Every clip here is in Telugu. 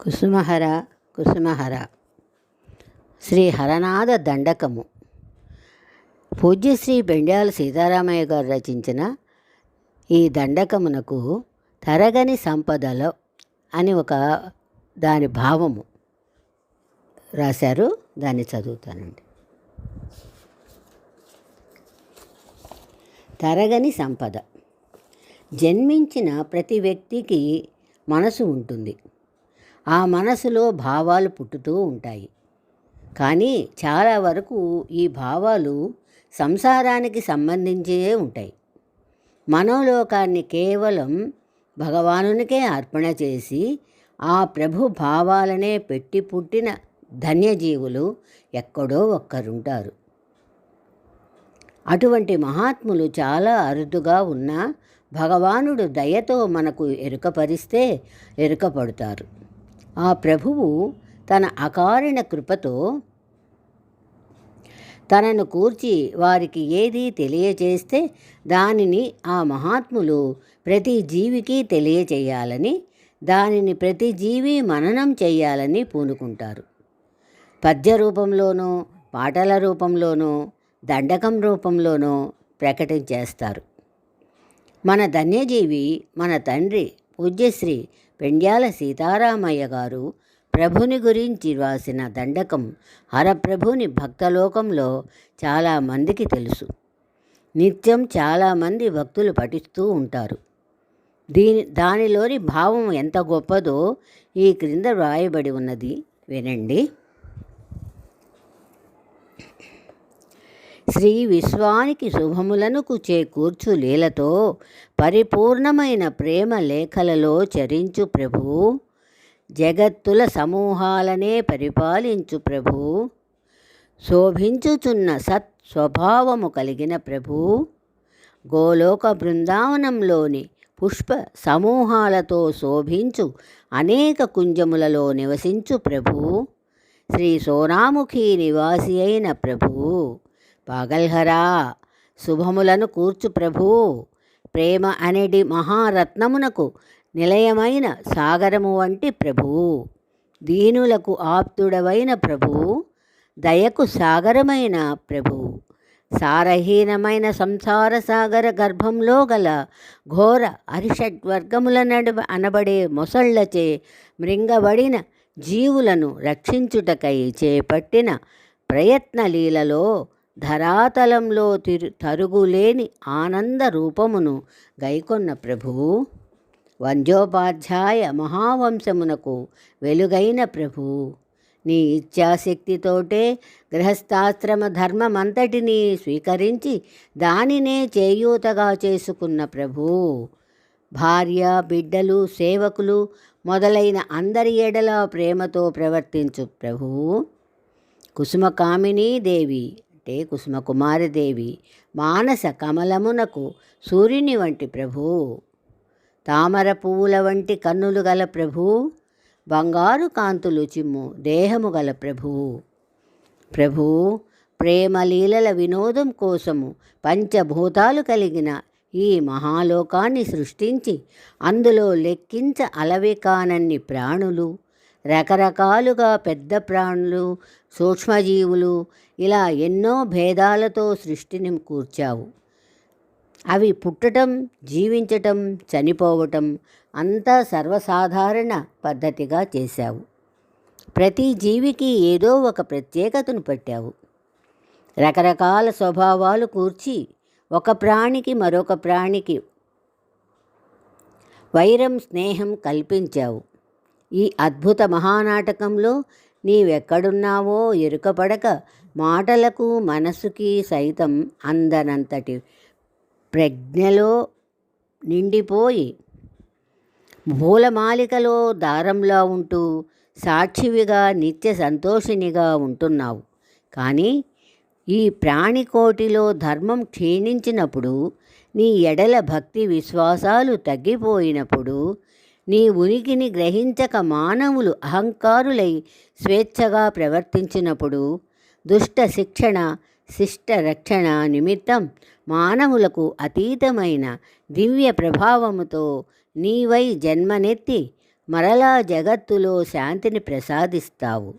కుసుమహర కుసుమహర. శ్రీ హరనాథ దండకము పూజ్యశ్రీ బెండ్యాల సీతారామయ్య గారు రచించిన ఈ దండకమునకు తరగని సంపదలో అని ఒక దాని భావము. రాశారు దాన్ని చదువుతానండి. తరగని సంపద. జన్మించిన ప్రతి వ్యక్తికి మనసు ఉంటుంది. ఆ మనసులో భావాలు పుట్టుతూ ఉంటాయి. కానీ చాలా వరకు ఈ భావాలు సంసారానికి సంబంధించే ఉంటాయి. మనోలోకాన్ని కేవలం భగవానునికే అర్పణ చేసి ఆ ప్రభు భావాలనే పెట్టి పుట్టిన ధన్యజీవులు ఎక్కడో ఒక్కరుంటారు. అటువంటి మహాత్ములు చాలా అరుదుగా ఉన్నా భగవానుడు దయతో మనకు ఎరుకపరిస్తే ఎరుకపడతారు. ఆ ప్రభువు తన అకారణ కృపతో తనను కూర్చి వారికి ఏది తెలియచేస్తే దానిని ఆ మహాత్ములు ప్రతి జీవికి తెలియచేయాలని దానిని ప్రతి జీవి మననం చేయాలని పూనుకుంటారు. పద్య రూపంలోనూ పాటల రూపంలోనూ దండకం రూపంలోనూ ప్రకటించేస్తారు మన ధన్యజీవి మన తండ్రి పూజ్యశ్రీ పెండ్యాల సీతారామయ్య గారు ప్రభుని గురించి రాసిన దండకం హరప్రభుని భక్తలోకంలో చాలామందికి తెలుసు. నిత్యం చాలామంది భక్తులు పఠిస్తూ ఉంటారు. దీని దానిలోని భావం ఎంత గొప్పదో ఈ క్రింద వ్రాయబడి ఉన్నది. వినండి. శ్రీ విశ్వానికి శుభములను చేకూర్చు లీలతో పరిపూర్ణమైన ప్రేమ లేఖలలో చరించు ప్రభు. జగత్తుల సమూహాలనే పరిపాలించు ప్రభు. శోభించుచున్న సత్ స్వభావము కలిగిన ప్రభు. గోలోక బృందావనంలోని పుష్ప సమూహాలతో శోభించు అనేక కుంజములలో నివసించు ప్రభు. శ్రీ సోనాముఖి నివాసి అయిన ప్రభు. పాగల్హరా. శుభములను కూర్చు ప్రభూ. ప్రేమ అనేది మహారత్నమునకు నిలయమైన సాగరము వంటి ప్రభువు దీనులకు ఆప్తుడవైన ప్రభువు దయకు సాగరమైన ప్రభువు సారహీనమైన సంసార సాగర గర్భంలో గల ఘోర అరిషడ్వర్గముల నడువ అనబడే మొసళ్ళచే మృంగబడిన జీవులను రక్షించుటకై చేపట్టిన ప్రయత్నలీలలో ధరాతలంలో తిరు తరుగులేని ఆనంద రూపమును గైకొన్న ప్రభువు వంజోపాధ్యాయ మహావంశమునకు వెలుగైన ప్రభువు నీ ఇచ్ఛాశక్తితోటే గృహస్థాశ్రమ ధర్మమంతటినీ స్వీకరించి దానినే చేయూతగా చేసుకున్న ప్రభు. భార్య బిడ్డలు సేవకులు మొదలైన అందరి ఎడల ప్రేమతో ప్రవర్తించు ప్రభువు కుసుమకామినీ దేవి అంటే కుసుమకుమారదేవి మానస కమలమునకు సూర్యుని వంటి ప్రభు. తామర పువ్వుల వంటి కన్నులు గల ప్రభు. బంగారు కాంతులు చిమ్ము దేహము గల ప్రభు. ప్రభు ప్రేమలీలల వినోదం కోసము పంచభూతాలు కలిగిన ఈ మహాలోకాన్ని సృష్టించి అందులో లెక్కించ అలవి కానన్ని ప్రాణులు రకరకాలుగా పెద్ద ప్రాణులు సూక్ష్మజీవులు ఇలా ఎన్నో భేదాలతో సృష్టిని కూర్చావు. అవి పుట్టటం జీవించటం చనిపోవటం అంతా సర్వసాధారణ పద్ధతిగా చేశావు. ప్రతి జీవికి ఏదో ఒక ప్రత్యేకతను పెట్టావు. రకరకాల స్వభావాలు కూర్చి ఒక ప్రాణికి మరొక ప్రాణికి వైరం స్నేహం కల్పించావు. ఈ అద్భుత మహానాటకంలో నీవెక్కడున్నావో ఎరుకపడక మాటలకు మనసుకి సైతం అందనంతటి ప్రజ్ఞలో నిండిపోయి మూలమాలికలో దారంలా ఉంటూ సాక్షివిగా నిత్య సంతోషినిగా ఉంటున్నావు. కానీ ఈ ప్రాణికోటిలో ధర్మం క్షీణించినప్పుడు నీ ఎడల భక్తి విశ్వాసాలు తగ్గిపోయినప్పుడు నీ ఉనికిని గ్రహించక మానవులు అహంకారులై స్వేచ్ఛగా ప్రవర్తించినప్పుడు దుష్ట శిక్షణ శిష్ట రక్షణ నిమిత్తం మానవులకు అతీతమైన దివ్య ప్రభావముతో నీవై జన్మనెత్తి మరలా జగత్తులో శాంతిని ప్రసాదిస్తావు.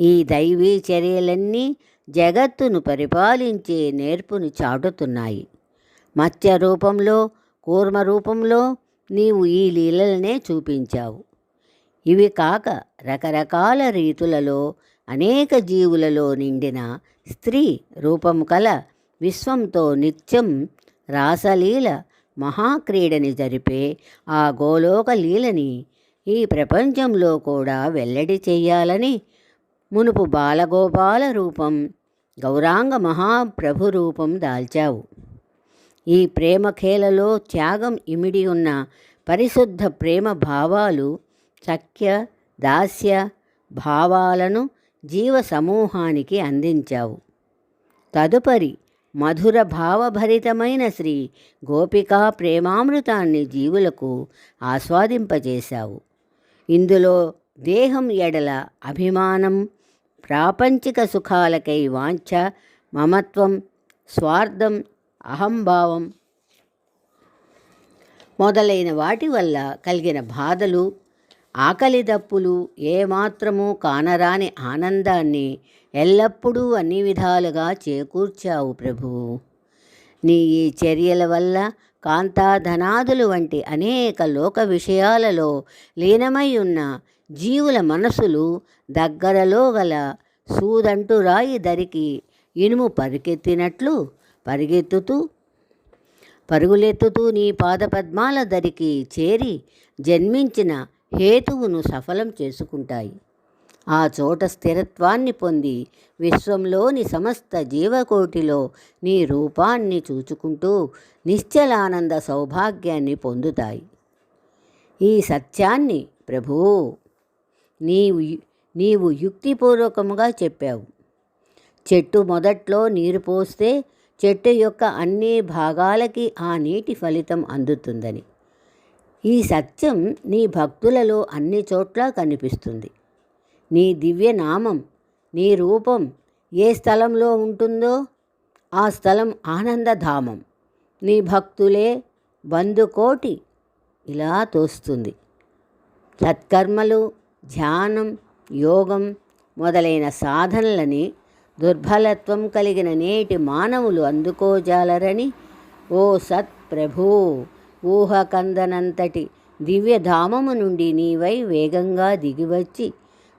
ఈ దైవీ చర్యలన్నీ జగత్తును పరిపాలించే నేర్పును చాటుతున్నాయి. మత్స్య రూపంలో కూర్మ రూపంలో నీవు ఈ లీలలనే చూపించావు. ఇవి కాక రకరకాల రీతులలో అనేక జీవులలో నిండిన స్త్రీ రూపం కల విశ్వంతో నిత్యం రాసలీల మహాక్రీడని జరిపే ఆ గోలోక లీలని ఈ ప్రపంచంలో కూడా వెల్లడి చేయాలని మునుపు బాలగోపాల రూపం గౌరాంగ మహాప్రభు రూపం దాల్చావు. ఈ ప్రేమ ఖేలలో త్యాగం ఇమిడి ఉన్న పరిశుద్ధ ప్రేమ భావాలు సఖ్య దాస్య భావాలను జీవ సమూహానికి అందించావు. తదుపరి మధుర భావభరితమైన శ్రీ గోపికా ప్రేమామృతాన్ని జీవులకు ఆస్వాదింపజేశావు. ఇందులో దేహం ఎడల అభిమానం ప్రాపంచిక సుఖాలకై వాంఛ మమత్వం స్వార్థం అహంభావం. మొదలైన వాటి వల్ల కలిగిన బాధలు ఆకలి దప్పులు ఏమాత్రమూ కానరాని ఆనందాన్ని ఎల్లప్పుడూ అన్ని విధాలుగా చేకూర్చావు ప్రభువు నీ ఈ చర్యల వల్ల కాంతాధనాదులు వంటి అనేక లోక విషయాలలో లీనమై ఉన్న జీవుల మనసులు దగ్గరలో గల సూదంటురాయి దరికి ఇనుము పరికెత్తినట్లు పరిగెత్తుతూ పరుగులెత్తుతూ నీ పాదపద్మాల దరికి చేరి జన్మించిన హేతువును సఫలం చేసుకుంటాయి. ఆ చోట స్థిరత్వాన్ని పొంది విశ్వంలోని సమస్త జీవకోటిలో నీ రూపాన్ని చూచుకుంటూ నిశ్చలానంద సౌభాగ్యాన్ని పొందుతాయి. ఈ సత్యాన్ని ప్రభూ నీవు నీవు యుక్తిపూర్వకముగా చెప్పావు. చెట్టు మొదట్లో నీరు పోస్తే చెట్టు యొక్క అన్ని భాగాలకి ఆ నీటి ఫలితం అందుతుందని. ఈ సత్యం నీ భక్తులలో అన్ని చోట్ల కనిపిస్తుంది. నీ దివ్య నామం నీ రూపం ఏ స్థలంలో ఉంటుందో ఆ స్థలం ఆనందధామం. నీ భక్తులే బంధుకోటి ఇలా తోస్తుంది. సత్కర్మలు ధ్యానం యోగం మొదలైన సాధనలని దుర్బలత్వం కలిగిన నేటి మానవులు అందుకోజాలరని. ఓ సత్ ప్రభూ ఊహకందనంతటి దివ్యధామము నుండి నీవై వేగంగా దిగివచ్చి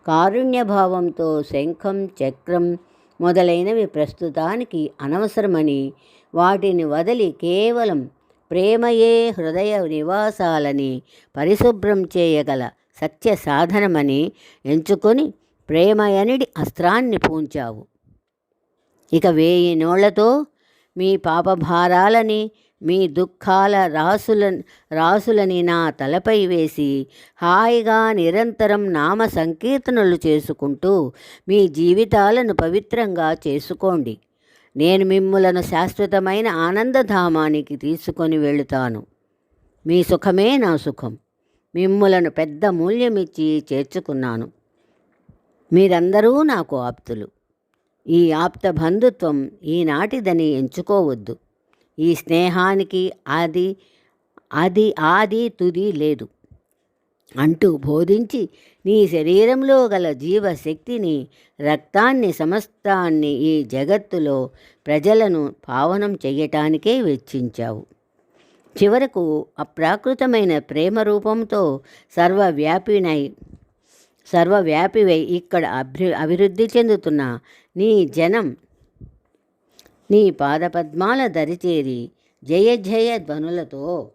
కారుణ్యభావంతో శంఖం చక్రం మొదలైనవి ప్రస్తుతానికి అనవసరమని వాటిని వదిలి కేవలం ప్రేమయే హృదయ నివాసాలని పరిశుభ్రం చేయగల సత్య సాధనమని ఎంచుకొని ప్రేమయనిడి అస్త్రాన్ని పూంచావు. ఇక వేయి నోళ్ళతో మీ పాపభారాలని మీ దుఃఖాల రాసుల రాసులని నా తలపై వేసి హాయిగా నిరంతరం నామ సంకీర్తనలు చేసుకుంటూ మీ జీవితాలను పవిత్రంగా చేసుకోండి. నేను మిమ్ములను శాశ్వతమైన ఆనందధామానికి తీసుకొని వెళుతాను. మీ సుఖమే నా సుఖం. మిమ్ములను పెద్ద మూల్యమిచ్చి చేర్చుకున్నాను. మీరందరూ నాకు ఆప్తులు. ఈ ఆప్త బంధుత్వం ఈనాటిదని ఎంచుకోవద్దు. ఈ స్నేహానికి ఆది అది ఆది తుది లేదు. అంటూ బోధించి నీ శరీరంలో గల జీవశక్తిని రక్తాన్ని సమస్తాన్ని ఈ జగత్తులో ప్రజలను పావనం చెయ్యటానికే వెచ్చించావు. చివరకు అప్రాకృతమైన ప్రేమ రూపంతో సర్వవ్యాపినై సర్వవ్యాపివై ఇక్కడ అభి అభివృద్ధి చెందుతున్న. నీ జనం నీ పాదపద్మాల దరిచేరి జయ జయ ధ్వనులతో.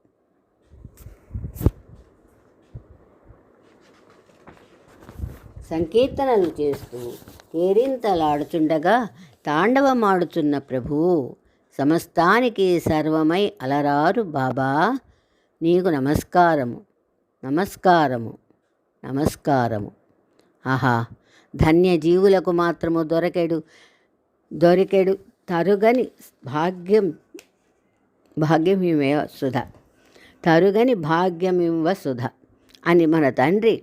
సంకీర్తనలు చేస్తూ కేరింతలాడుచుండగా తాండవమాడుచున్న ప్రభువు సమస్తానికి సర్వమై అలరారు బాబా నీకు నమస్కారము నమస్కారము నమస్కారము. ఆహా ధన్యజీవులకు మాత్రము దొరకెడు దొరికెడు తరుగని భాగ్యం భాగ్యమివ సుధ తరుగని భాగ్యమివ సుధ అని మన తండ్రి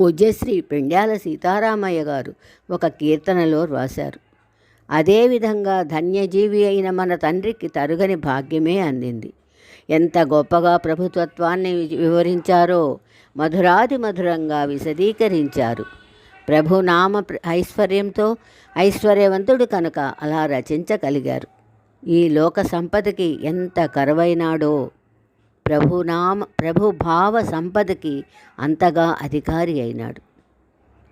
పూజ్యశ్రీ పెండ్యాల సీతారామయ్య గారు ఒక కీర్తనలో రాశారు. అదేవిధంగా ధన్యజీవి అయిన మన తండ్రికి తరుగని భాగ్యమే అందింది. ఎంత గొప్పగా ప్రభుత్వత్వాన్ని వివరించారో మధురాది మధురంగా విశదీకరించారు. ప్రభునామ ఐశ్వర్యంతో ఐశ్వర్యవంతుడు కనుక అలా రచించగలిగారు. ఈ లోక సంపదకి ఎంత కరువైనాడో! ప్రభునామ ప్రభుభావ సంపదకి అంతగా అధికారి అయినాడు.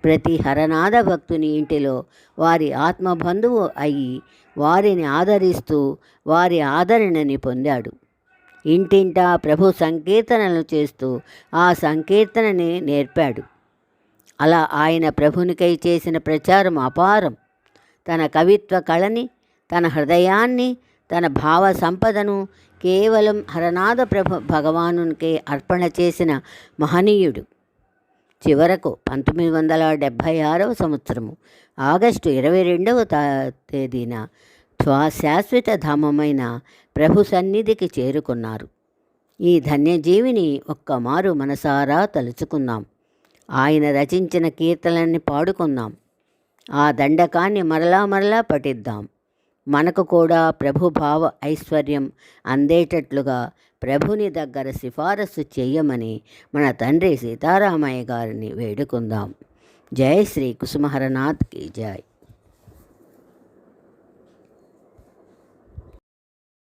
ప్రతి హరనాథ భక్తుని ఇంటిలో వారి ఆత్మబంధువు అయి వారిని ఆదరిస్తూ వారి ఆదరణని పొందాడు. ఇంటింటా ప్రభు సంకీర్తనలు చేస్తూ ఆ సంకీర్తనని నేర్పాడు. అలా ఆయన ప్రభునికై చేసిన ప్రచారం అపారం. తన కవిత్వ కళని తన హృదయాన్ని తన భావ సంపదను కేవలం హరనాథ ప్రభు భగవానునికే అర్పణ చేసిన మహనీయుడు. చివరకు పంతొమ్మిది వందల డెబ్భై ఆరవ సంవత్సరము ఆగస్టు ఇరవై రెండవ తేదీన శాశ్వత ధామమైన ప్రభు సన్నిధికి చేరుకున్నారు. ఈ ధన్యజీవిని ఒక్కమారు మనసారా తలుచుకుందాం ఆయన రచించిన కీర్తనల్ని పాడుకుందాం ఆ దండకాన్ని మరలా మరలా పఠిద్దాం. మనకు కూడా ప్రభుభావ ఐశ్వర్యం అందేటట్లుగా ప్రభుని దగ్గర సిఫారసు చేయమని మన తండ్రి సీతారామయ్య గారిని వేడుకుందాం. జయ శ్రీ కుసుమహరనాథ్కి జై.